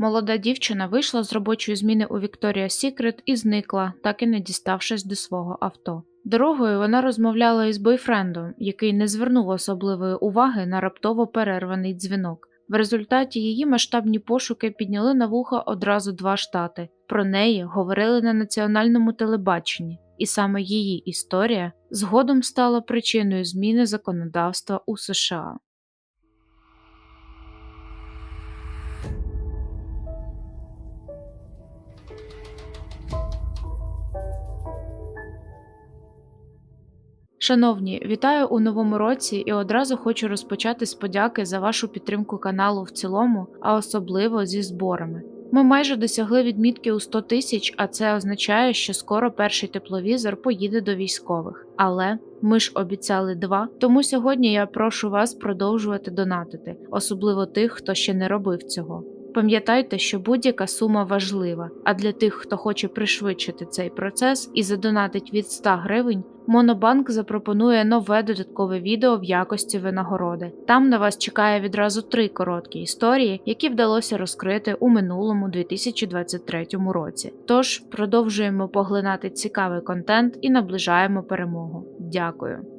Молода дівчина вийшла з робочої зміни у Victoria's Secret і зникла, так і не діставшись до свого авто. Дорогою вона розмовляла із бойфрендом, який не звернув особливої уваги на раптово перерваний дзвінок. В результаті її масштабні пошуки підняли на вуха одразу два штати. Про неї говорили на національному телебаченні, і саме її історія згодом стала причиною зміни законодавства у США. Шановні, вітаю у новому році і одразу хочу розпочати з подяки за вашу підтримку каналу в цілому, а особливо зі зборами. Ми майже досягли відмітки у 100 тисяч, а це означає, що скоро перший тепловізор поїде до військових. Але ми ж обіцяли два, тому сьогодні я прошу вас продовжувати донатити, особливо тих, хто ще не робив цього. Пам'ятайте, що будь-яка сума важлива, а для тих, хто хоче пришвидшити цей процес і задонатить від 100 гривень, Монобанк запропонує нове додаткове відео в якості винагороди. Там на вас чекає відразу три короткі історії, які вдалося розкрити у минулому 2023 році. Тож продовжуємо поглинати цікавий контент і наближаємо перемогу. Дякую.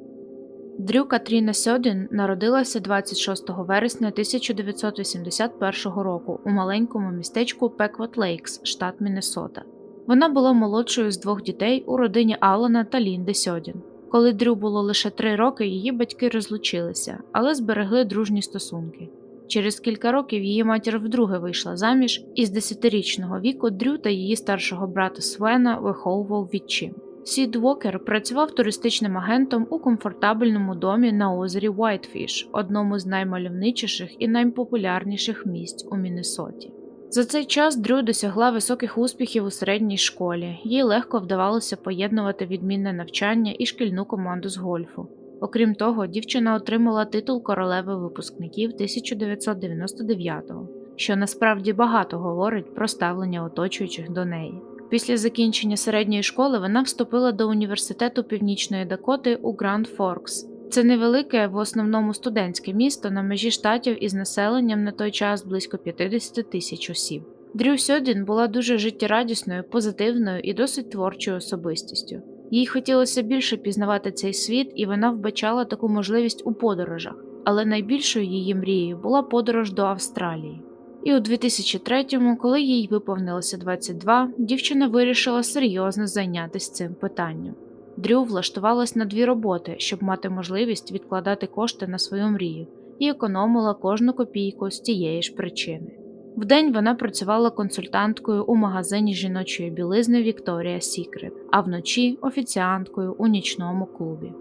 Дрю Катріна Сьодін народилася 26 вересня 1981 року у маленькому містечку Пеквот Лейкс, штат Міннесота. Вона була молодшою з двох дітей у родині Алана та Лінди Сьодін. Коли Дрю було лише три роки, її батьки розлучилися, але зберегли дружні стосунки. Через кілька років її матір вдруге вийшла заміж, і з десятирічного віку Дрю та її старшого брата Свена виховував відчим. Сід Уокер працював туристичним агентом у комфортабельному домі на озері Уайтфіш, одному з наймальовничіших і найпопулярніших місць у Міннесоті. За цей час Дрю досягла високих успіхів у середній школі, їй легко вдавалося поєднувати відмінне навчання і шкільну команду з гольфу. Окрім того, дівчина отримала титул королеви випускників 1999-го, що насправді багато говорить про ставлення оточуючих до неї. Після закінчення середньої школи вона вступила до університету Північної Дакоти у Гранд Форкс. Це невелике, в основному студентське місто на межі штатів із населенням на той час близько 50 тисяч осіб. Дрю Сьодін була дуже життєрадісною, позитивною і досить творчою особистістю. Їй хотілося більше пізнавати цей світ, і вона вбачала таку можливість у подорожах, але найбільшою її мрією була подорож до Австралії. І у 2003-му, коли їй виповнилося 22, дівчина вирішила серйозно зайнятися цим питанням. Дрю влаштувалась на дві роботи, щоб мати можливість відкладати кошти на свою мрію, і економила кожну копійку з тієї ж причини. Вдень вона працювала консультанткою у магазині жіночої білизни Victoria's Secret, а вночі офіціанткою у нічному клубі.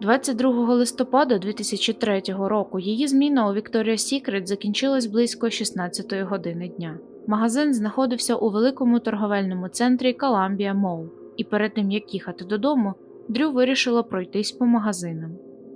22 листопада 2003 року її зміна у Victoria's Secret закінчилась близько 16 години дня. Магазин знаходився у великому торговельному центрі Columbia Mall, і перед тим як їхати додому, Дрю вирішила пройтись по магазинам.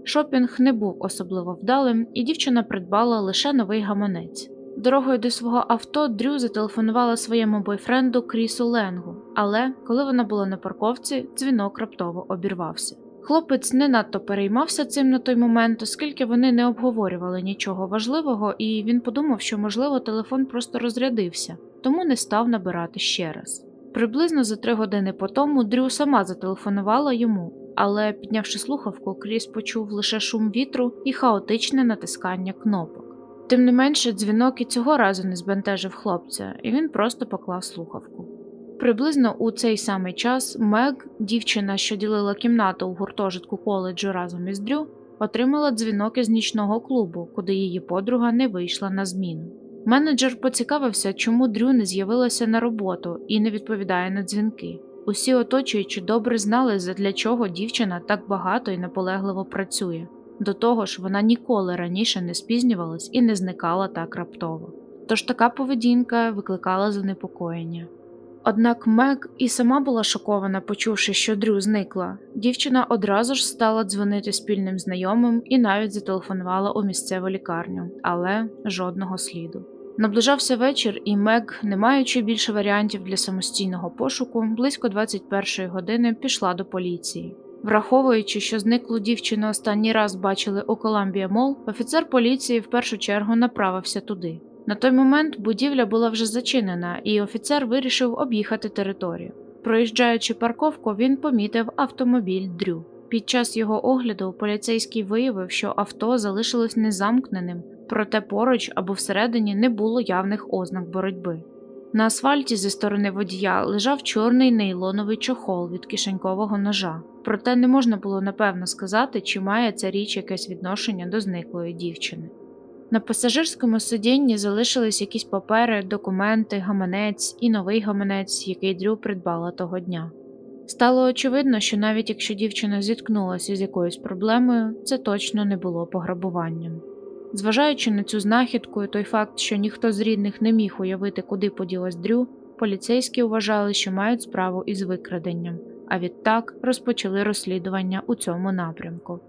Шопінг не був особливо вдалим, і дівчина придбала лише новий гаманець. Дорогою до свого авто Дрю зателефонувала своєму бойфренду Крісу Ленгу, але коли вона була на парковці, дзвінок раптово обірвався. Хлопець не надто переймався цим на той момент, оскільки вони не обговорювали нічого важливого, і він подумав, що, можливо, телефон просто розрядився, тому не став набирати ще раз. Приблизно за три години по тому Дрю сама зателефонувала йому, але, піднявши слухавку, Кріс почув лише шум вітру і хаотичне натискання кнопок. Тим не менше, дзвінок і цього разу не збентежив хлопця, і він просто поклав слухавку. Приблизно у цей самий час Мег, дівчина, що ділила кімнату у гуртожитку коледжу разом із Дрю, отримала дзвінок із нічного клубу, куди її подруга не вийшла на зміну. Менеджер поцікавився, чому Дрю не з'явилася на роботу і не відповідає на дзвінки. Усі оточуючі добре знали, задля чого дівчина так багато і наполегливо працює. До того ж, вона ніколи раніше не спізнювалась і не зникала так раптово. Тож така поведінка викликала занепокоєння. Однак Мег і сама була шокована, почувши, що Дрю зникла. Дівчина одразу ж стала дзвонити спільним знайомим і навіть зателефонувала у місцеву лікарню, але жодного сліду. Наближався вечір, і Мег, не маючи більше варіантів для самостійного пошуку, близько 21-ї години пішла до поліції. Враховуючи, що зниклу дівчину останній раз бачили у Коламбія Мол, офіцер поліції в першу чергу направився туди. На той момент будівля була вже зачинена, і офіцер вирішив об'їхати територію. Проїжджаючи парковку, він помітив автомобіль Дрю. Під час його огляду поліцейський виявив, що авто залишилось незамкненим, проте поруч або всередині не було явних ознак боротьби. На асфальті зі сторони водія лежав чорний нейлоновий чохол від кишенькового ножа, проте не можна було напевно сказати, чи має ця річ якесь відношення до зниклої дівчини. На пасажирському сидінні залишились якісь папери, документи, гаманець і новий гаманець, який Дрю придбала того дня. Стало очевидно, що навіть якщо дівчина зіткнулася з якоюсь проблемою, це точно не було пограбуванням. Зважаючи на цю знахідку і той факт, що ніхто з рідних не міг уявити, куди поділась Дрю, поліцейські вважали, що мають справу із викраденням, а відтак розпочали розслідування у цьому напрямку.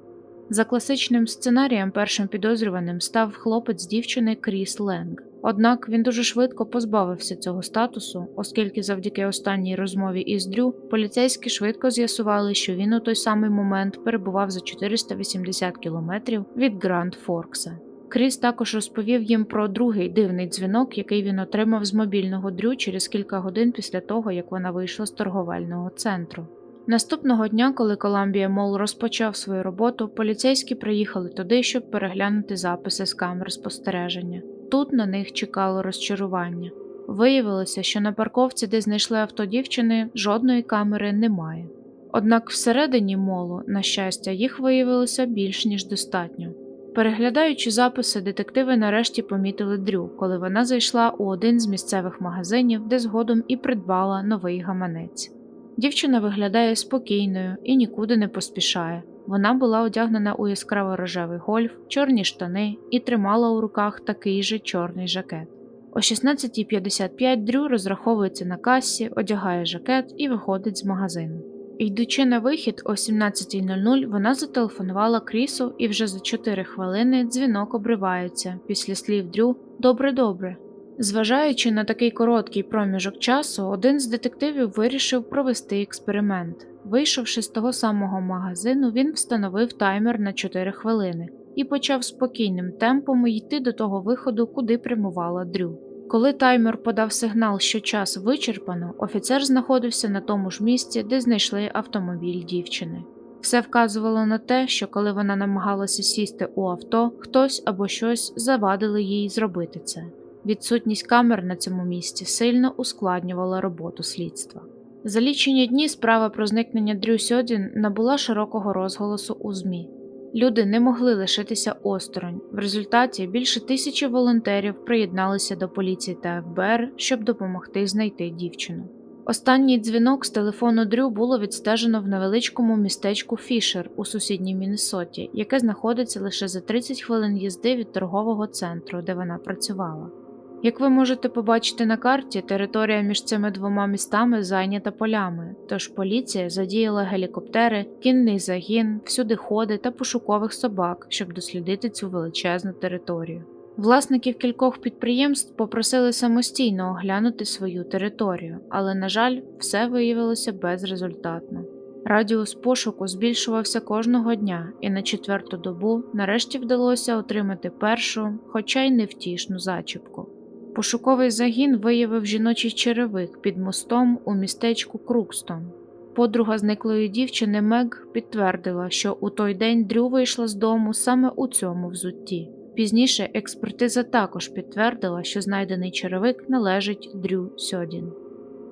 За класичним сценарієм першим підозрюваним став хлопець дівчини Кріс Ленг. Однак він дуже швидко позбавився цього статусу, оскільки завдяки останній розмові із Дрю поліцейські швидко з'ясували, що він у той самий момент перебував за 480 кілометрів від Гранд Форкса. Кріс також розповів їм про другий дивний дзвінок, який він отримав з мобільного Дрю через кілька годин після того, як вона вийшла з торговельного центру. Наступного дня, коли Коламбія Мол розпочав свою роботу, поліцейські приїхали туди, щоб переглянути записи з камер спостереження. Тут на них чекало розчарування. Виявилося, що на парковці, де знайшли авто дівчини, жодної камери немає. Однак всередині молу, на щастя, їх виявилося більш ніж достатньо. Переглядаючи записи, детективи нарешті помітили Дрю, коли вона зайшла у один з місцевих магазинів, де згодом і придбала новий гаманець. Дівчина виглядає спокійною і нікуди не поспішає. Вона була одягнена у яскраво рожевий гольф, чорні штани і тримала у руках такий же чорний жакет. О 16.55 Дрю розраховується на касі, одягає жакет і виходить з магазину. Йдучи на вихід о 17.00, вона зателефонувала Крісу, і вже за 4 хвилини дзвінок обривається після слів Дрю Добре, добре. Зважаючи на такий короткий проміжок часу, один з детективів вирішив провести експеримент. Вийшовши з того самого магазину, він встановив таймер на 4 хвилини і почав спокійним темпом йти до того виходу, куди прямувала Дрю. Коли таймер подав сигнал, що час вичерпано, офіцер знаходився на тому ж місці, де знайшли автомобіль дівчини. Все вказувало на те, що коли вона намагалася сісти у авто, хтось або щось завадили їй зробити це. Відсутність камер на цьому місці сильно ускладнювала роботу слідства. За лічені дні справа про зникнення Дрю Сьодін набула широкого розголосу у ЗМІ. Люди не могли лишитися осторонь. В результаті більше тисячі волонтерів приєдналися до поліції та ФБР, щоб допомогти знайти дівчину. Останній дзвінок з телефону Дрю було відстежено в невеличкому містечку Фішер у сусідній Міннесоті, яке знаходиться лише за 30 хвилин їзди від торгового центру, де вона працювала. Як ви можете побачити на карті, територія між цими двома містами зайнята полями, тож поліція задіяла гелікоптери, кінний загін, всюди ходи та пошукових собак, щоб дослідити цю величезну територію. Власників кількох підприємств попросили самостійно оглянути свою територію, але, на жаль, все виявилося безрезультатно. Радіус пошуку збільшувався кожного дня, і на четверту добу нарешті вдалося отримати першу, хоча й невтішну зачіпку. Пошуковий загін виявив жіночий черевик під мостом у містечку Крукстон. Подруга зниклої дівчини Мег підтвердила, що у той день Дрю вийшла з дому саме у цьому взутті. Пізніше експертиза також підтвердила, що знайдений черевик належить Дрю Сьодін.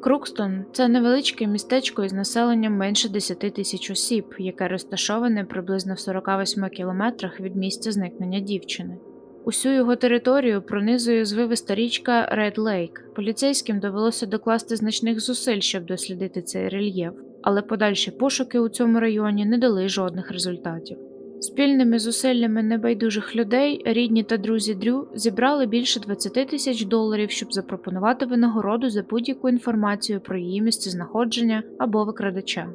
Крукстон це невеличке містечко із населенням менше 10 тисяч осіб, яке розташоване приблизно в 48 кілометрах від місця зникнення дівчини. Усю його територію пронизує звивиста річка Ред Лейк. Поліцейським довелося докласти значних зусиль, щоб дослідити цей рельєф, але подальші пошуки у цьому районі не дали жодних результатів. Спільними зусиллями небайдужих людей, рідні та друзі Дрю зібрали більше 20 тисяч доларів, щоб запропонувати винагороду за будь-яку інформацію про її місцезнаходження або викрадача.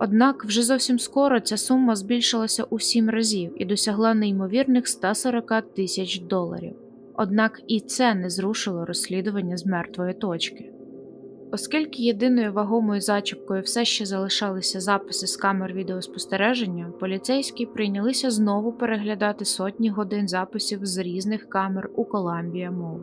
Однак вже зовсім скоро ця сума збільшилася у сім разів і досягла неймовірних 140 тисяч доларів. Однак і це не зрушило розслідування з мертвої точки. Оскільки єдиною вагомою зачіпкою все ще залишалися записи з камер відеоспостереження, поліцейські прийнялися знову переглядати сотні годин записів з різних камер у Коламбія Мол.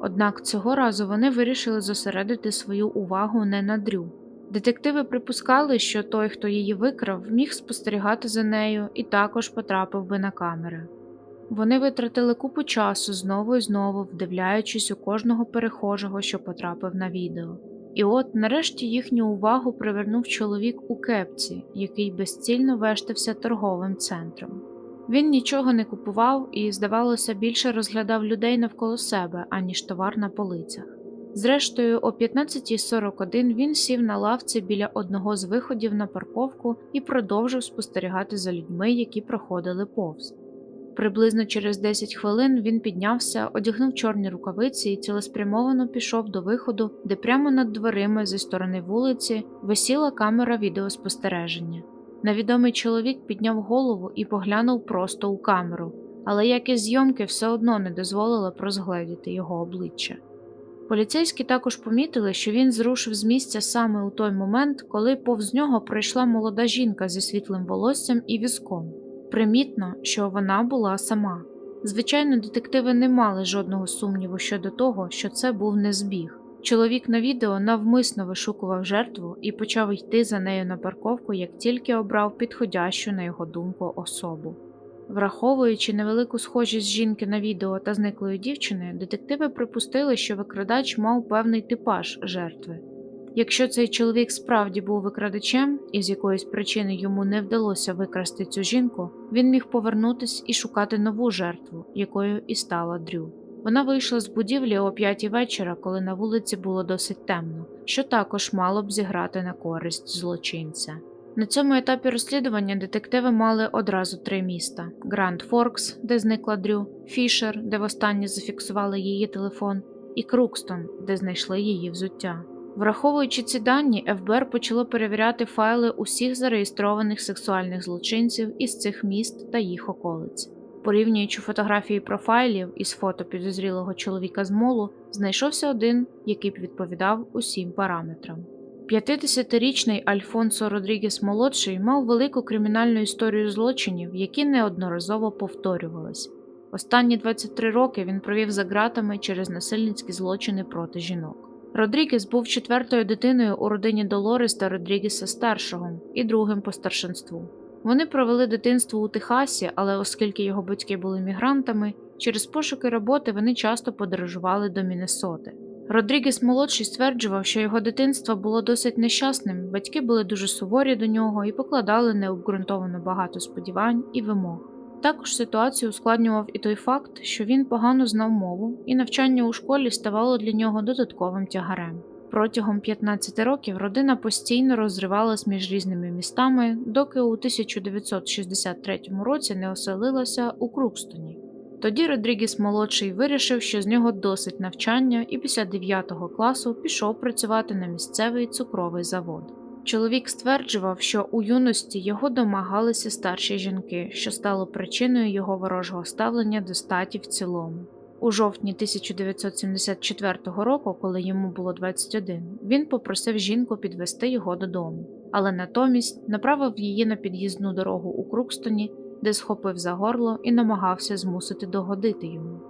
Однак цього разу вони вирішили зосередити свою увагу не на Дрю. Детективи припускали, що той, хто її викрав, міг спостерігати за нею і також потрапив би на камери. Вони витратили купу часу знову і знову, вдивляючись у кожного перехожого, що потрапив на відео. І от нарешті їхню увагу привернув чоловік у кепці, який безцільно вештався торговим центром. Він нічого не купував і, здавалося, більше розглядав людей навколо себе, аніж товар на полицях. Зрештою, о 15.41 він сів на лавці біля одного з виходів на парковку і продовжив спостерігати за людьми, які проходили повз. Приблизно через 10 хвилин він піднявся, одягнув чорні рукавиці і цілеспрямовано пішов до виходу, де прямо над дверима зі сторони вулиці висіла камера відеоспостереження. Невідомий чоловік підняв голову і поглянув просто у камеру, але якість зйомки все одно не дозволила прозгледіти його обличчя. Поліцейські також помітили, що він зрушив з місця саме у той момент, коли повз нього пройшла молода жінка зі світлим волоссям і візком. Примітно, що вона була сама. Звичайно, детективи не мали жодного сумніву щодо того, що це був не збіг. Чоловік на відео навмисно вишукував жертву і почав йти за нею на парковку, як тільки обрав підходящу, на його думку, особу. Враховуючи невелику схожість жінки на відео та зниклої дівчини, детективи припустили, що викрадач мав певний типаж жертви. Якщо цей чоловік справді був викрадачем і з якоїсь причини йому не вдалося викрасти цю жінку, він міг повернутись і шукати нову жертву, якою і стала Дрю. Вона вийшла з будівлі о п'ятій вечора, коли на вулиці було досить темно, що також мало б зіграти на користь злочинця. На цьому етапі розслідування детективи мали одразу три міста: Гранд Форкс, де зникла Дрю, Фішер, де востаннє зафіксували її телефон, і Крукстон, де знайшли її взуття. Враховуючи ці дані, ФБР почало перевіряти файли усіх зареєстрованих сексуальних злочинців із цих міст та їх околиць. Порівнюючи фотографії профайлів із фото підозрілого чоловіка з молу, знайшовся один, який б відповідав усім параметрам. 50-річний Альфонсо Родрігес молодший мав велику кримінальну історію злочинів, які неодноразово повторювались. Останні 23 роки він провів за ґратами через насильницькі злочини проти жінок. Родрігес був четвертою дитиною у родині Долорес та Родрігеса старшого і другим по старшинству. Вони провели дитинство у Техасі, але оскільки його батьки були мігрантами, через пошуки роботи вони часто подорожували до Міннесоти. Родрігес молодший стверджував, що його дитинство було досить нещасним, батьки були дуже суворі до нього і покладали необґрунтовано багато сподівань і вимог. Також ситуацію ускладнював і той факт, що він погано знав мову, і навчання у школі ставало для нього додатковим тягарем. Протягом 15 років родина постійно розривалась між різними містами, доки у 1963 році не оселилася у Крукстоні. Тоді Родрігіс молодший вирішив, що з нього досить навчання, і після 9 класу пішов працювати на місцевий цукровий завод. Чоловік стверджував, що у юності його домагалися старші жінки, що стало причиною його ворожого ставлення до статі в цілому. У жовтні 1974 року, коли йому було 21, він попросив жінку підвести його додому, але натомість направив її на під'їзну дорогу у Крукстоні, де схопив за горло і намагався змусити догодити йому.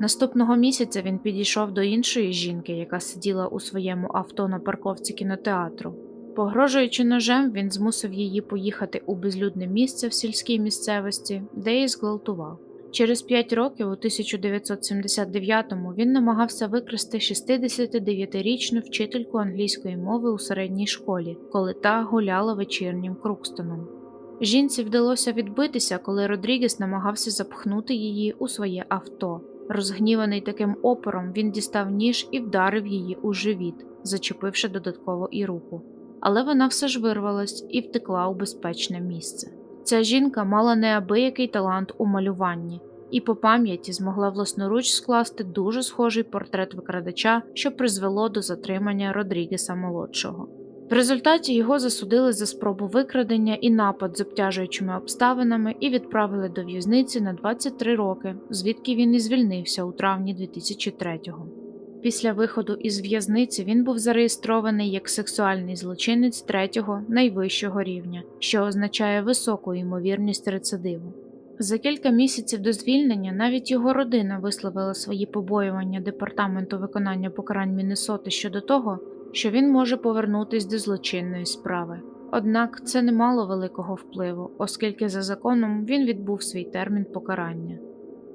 Наступного місяця він підійшов до іншої жінки, яка сиділа у своєму авто на парковці кінотеатру. Погрожуючи ножем, він змусив її поїхати у безлюдне місце в сільській місцевості, де її зґвалтував. Через п'ять років, у 1979-му, він намагався викрасти 69-річну вчительку англійської мови у середній школі, коли та гуляла вечірнім Крукстоном. Жінці вдалося відбитися, коли Родрігес намагався запхнути її у своє авто. Розгніваний таким опором, він дістав ніж і вдарив її у живіт, зачепивши додатково і руку. Але вона все ж вирвалась і втекла у безпечне місце. Ця жінка мала неабиякий талант у малюванні і по пам'яті змогла власноруч скласти дуже схожий портрет викрадача, що призвело до затримання Родрігеса молодшого. В результаті його засудили за спробу викрадення і напад з обтяжуючими обставинами і відправили до в'язниці на 23 роки, звідки він і звільнився у травні 2003-го. Після виходу із в'язниці він був зареєстрований як сексуальний злочинець третього найвищого рівня, що означає високу ймовірність рецидиву. За кілька місяців до звільнення навіть його родина висловила свої побоювання департаменту виконання покарань Міннесоти щодо того, що він може повернутись до злочинної справи. Однак це не мало великого впливу, оскільки за законом він відбув свій термін покарання.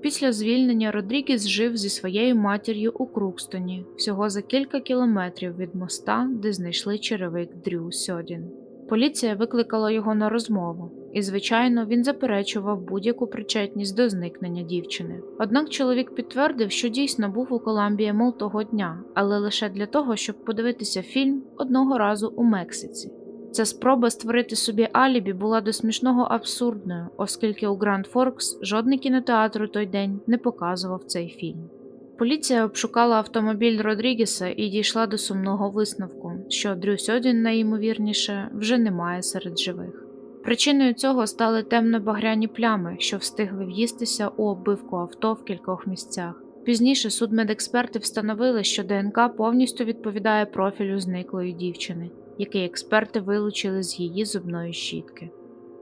Після звільнення Родрігес жив зі своєю матір'ю у Крукстоні, всього за кілька кілометрів від моста, де знайшли черевик Дрю Сьодін. Поліція викликала його на розмову, і, звичайно, він заперечував будь-яку причетність до зникнення дівчини. Однак чоловік підтвердив, що дійсно був у Коламбії мол того дня, але лише для того, щоб подивитися фільм одного разу у Мексиці. Ця спроба створити собі алібі була до смішного абсурдною, оскільки у Гранд Форкс жодний кінотеатр у той день не показував цей фільм. Поліція обшукала автомобіль Родрігеса і дійшла до сумного висновку, що Дрю Сьодін, найімовірніше, вже немає серед живих. Причиною цього стали темно-багряні плями, що встигли в'їстися у оббивку авто в кількох місцях. Пізніше судмедексперти встановили, що ДНК повністю відповідає профілю зниклої дівчини, який експерти вилучили з її зубної щітки.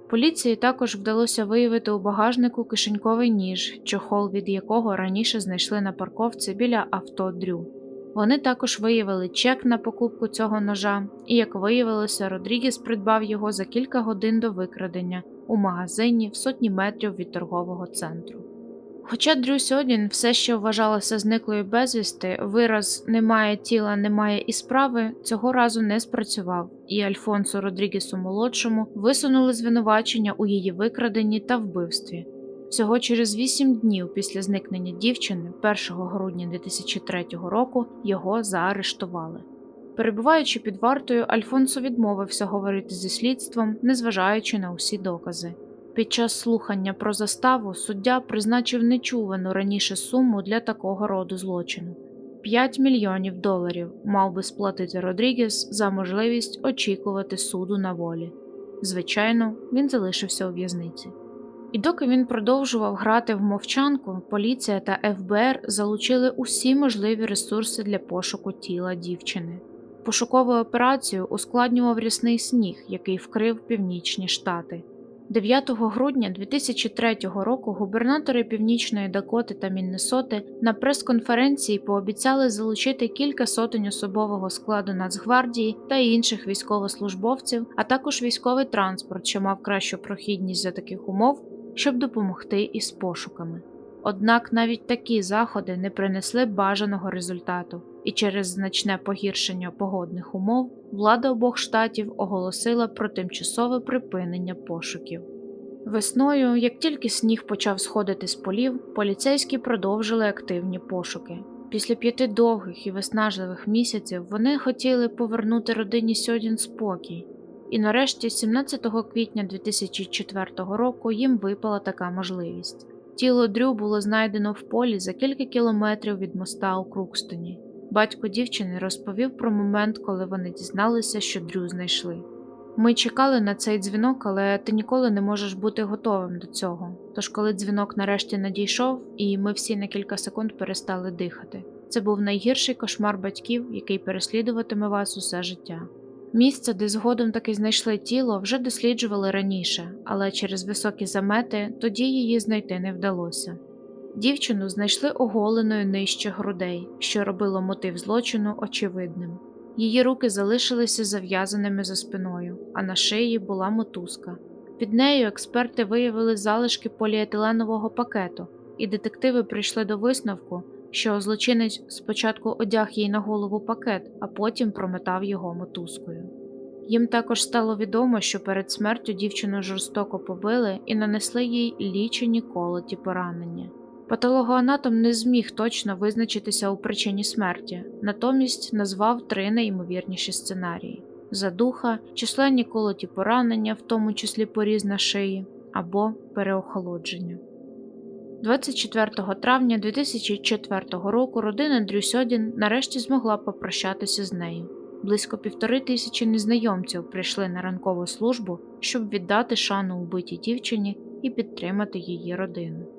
Поліції також вдалося виявити у багажнику кишеньковий ніж, чохол від якого раніше знайшли на парковці біля авто Дрю. Вони також виявили чек на покупку цього ножа, і, як виявилося, Родрігес придбав його за кілька годин до викрадення у магазині в сотні метрів від торгового центру. Хоча Дрю Сьодін все ще вважалася зниклою безвісти, вираз немає тіла, немає і справи цього разу не спрацював, і Альфонсо Родрігесу молодшому висунули звинувачення у її викраденні та вбивстві. Всього через вісім днів після зникнення дівчини, 1 грудня 2003 року, його заарештували. Перебуваючи під вартою, Альфонсо відмовився говорити зі слідством, незважаючи на усі докази. Під час слухання про заставу суддя призначив нечувану раніше суму для такого роду злочину 5 мільйонів доларів мав би сплатити Родрігес за можливість очікувати суду на волі. Звичайно, він залишився у в'язниці. І доки він продовжував грати в мовчанку, поліція та ФБР залучили усі можливі ресурси для пошуку тіла дівчини. Пошукову операцію ускладнював рясний сніг, який вкрив північні штати. 9 грудня 2003 року губернатори Північної Дакоти та Міннесоти на прес-конференції пообіцяли залучити кілька сотень особового складу Нацгвардії та інших військовослужбовців, а також військовий транспорт, що мав кращу прохідність за таких умов, щоб допомогти із пошуками. Однак навіть такі заходи не принесли бажаного результату, і через значне погіршення погодних умов влада обох штатів оголосила про тимчасове припинення пошуків. Весною, як тільки сніг почав сходити з полів, поліцейські продовжили активні пошуки. Після п'яти довгих і виснажливих місяців вони хотіли повернути родині Сьодін спокій, і нарешті, 17 квітня 2004 року, їм випала така можливість. Тіло Дрю було знайдено в полі за кілька кілометрів від моста у Крукстоні. Батько дівчини розповів про момент, коли вони дізналися, що Дрю знайшли. Ми чекали на цей дзвінок, але ти ніколи не можеш бути готовим до цього. Тож, коли дзвінок нарешті надійшов, і ми всі на кілька секунд перестали дихати. Це був найгірший кошмар батьків, який переслідуватиме вас усе життя. Місце, де згодом таки знайшли тіло, вже досліджували раніше, але через високі замети тоді її знайти не вдалося. Дівчину знайшли оголеною нижче грудей, що робило мотив злочину очевидним. Її руки залишилися зав'язаними за спиною, а на шиї була мотузка. Під нею експерти виявили залишки поліетиленового пакету, і детективи прийшли до висновку, що злочинець спочатку одяг їй на голову пакет, а потім прометав його мотузкою. Їм також стало відомо, що перед смертю дівчину жорстоко побили і нанесли їй лічені колоті поранення. Патологоанатом не зміг точно визначитися у причині смерті, натомість назвав три найімовірніші сценарії: задуха, численні колоті поранення, в тому числі поріз на шиї, або переохолодження. 24 травня 2004 року родина Дрю Сьодін нарешті змогла попрощатися з нею. Близько півтори тисячі незнайомців прийшли на ранкову службу, щоб віддати шану убитій дівчині і підтримати її родину.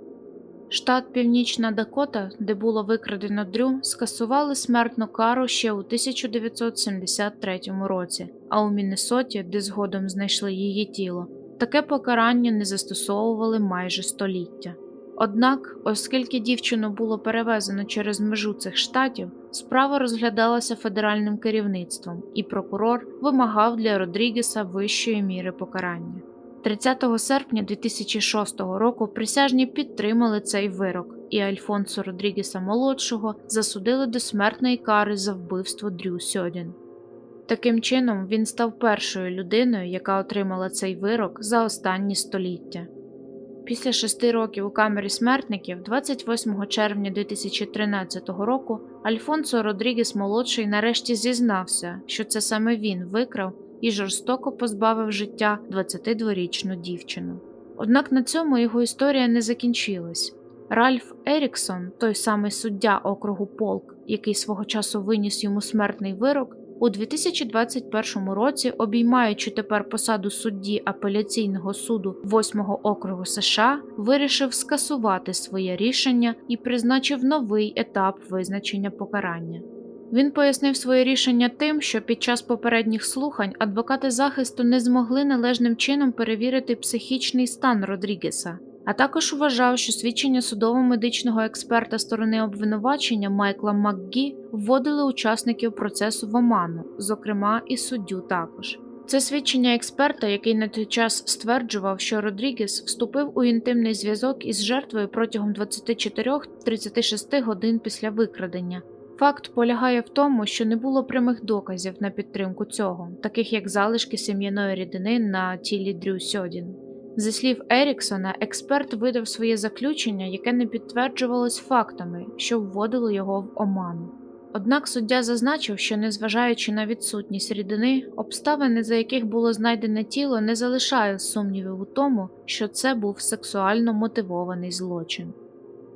Штат Північна Дакота, де було викрадено Дрю, скасували смертну кару ще у 1973 році, а у Міннесоті, де згодом знайшли її тіло, Таке покарання не застосовували майже століття. Однак, оскільки дівчину було перевезено через межу цих штатів, справа розглядалася федеральним керівництвом, і прокурор вимагав для Родрігеса вищої міри покарання. 30 серпня 2006 року присяжні підтримали цей вирок, і Альфонсо Родрігеса молодшого засудили до смертної кари за вбивство Дрю Сьодін. Таким чином, він став першою людиною, яка отримала цей вирок за останні століття. Після шести років у камері смертників, 28 червня 2013 року, Альфонсо Родрігес молодший нарешті зізнався, що це саме він викрав і жорстоко позбавив життя 22-річну дівчину. Однак на цьому його історія не закінчилась. Ральф Еріксон, той самий суддя округу Полк, який свого часу виніс йому смертний вирок, у 2021 році, обіймаючи тепер посаду судді апеляційного суду 8-го округу США, вирішив скасувати своє рішення і призначив новий етап визначення покарання. Він пояснив своє рішення тим, що під час попередніх слухань адвокати захисту не змогли належним чином перевірити психічний стан Родрігеса, а також вважав, що свідчення судово-медичного експерта сторони обвинувачення Майкла МакГі вводили учасників процесу в оману, зокрема і суддю також. Це свідчення експерта, який на той час стверджував, що Родрігес вступив у інтимний зв'язок із жертвою протягом 24-36 годин після викрадення. Факт полягає в тому, що не було прямих доказів на підтримку цього, таких як залишки сім'яної рідини на тілі Дрю Сьодін. Зі слів Еріксона, експерт видав своє заключення, яке не підтверджувалось фактами, що вводило його в оману. Однак суддя зазначив, що, незважаючи на відсутність рідини, обставини, за яких було знайдене тіло, не залишають сумнівів у тому, що це був сексуально мотивований злочин.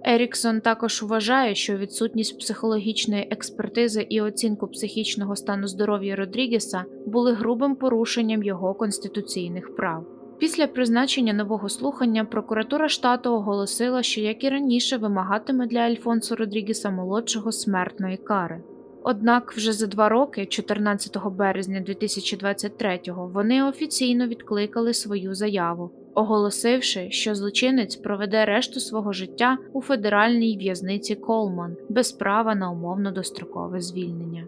Еріксон також вважає, що відсутність психологічної експертизи і оцінку психічного стану здоров'я Родрігеса були грубим порушенням його конституційних прав. Після призначення нового слухання прокуратура штату оголосила, що як і раніше вимагатиме для Альфонсо Родрігеса молодшого смертної кари. Однак вже за два роки, 14 березня 2023-го, вони офіційно відкликали свою заяву, оголосивши, що злочинець проведе решту свого життя у федеральній в'язниці Колман без права на умовно дострокове звільнення.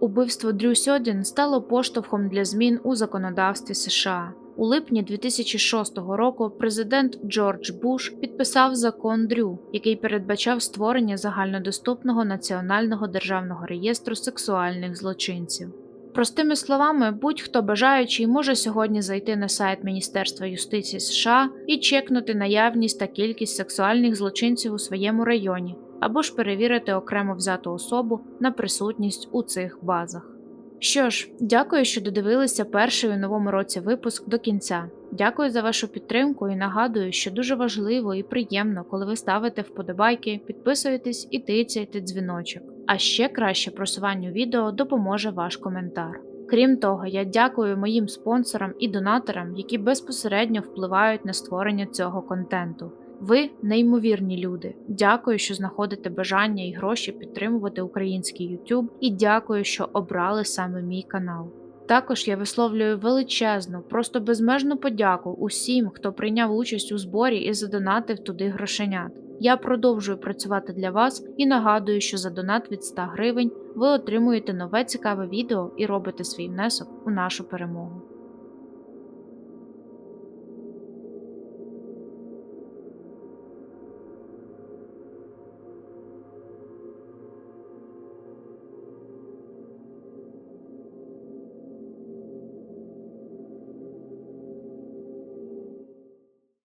Убивство Дрю Сьодін стало поштовхом для змін у законодавстві США. У липні 2006 року президент Джордж Буш підписав закон Дрю, який передбачав створення загальнодоступного національного державного реєстру сексуальних злочинців. Простими словами, будь-хто бажаючий може сьогодні зайти на сайт Міністерства юстиції США і чекнути наявність та кількість сексуальних злочинців у своєму районі, або ж перевірити окремо взяту особу на присутність у цих базах. Що ж, дякую, що додивилися перший у новому році випуск до кінця. Дякую за вашу підтримку і нагадую, що дуже важливо і приємно, коли ви ставите вподобайки, підписуєтесь і тицяєте дзвіночок. А ще краще просуванню відео допоможе ваш коментар. Крім того, я дякую моїм спонсорам і донаторам, які безпосередньо впливають на створення цього контенту. Ви неймовірні люди. Дякую, що знаходите бажання і гроші підтримувати український YouTube, і дякую, що обрали саме мій канал. Також я висловлюю величезну, просто безмежну подяку усім, хто прийняв участь у зборі і задонатив туди грошенят. Я продовжую працювати для вас і нагадую, що за донат від 100 гривень ви отримуєте нове цікаве відео і робите свій внесок у нашу перемогу.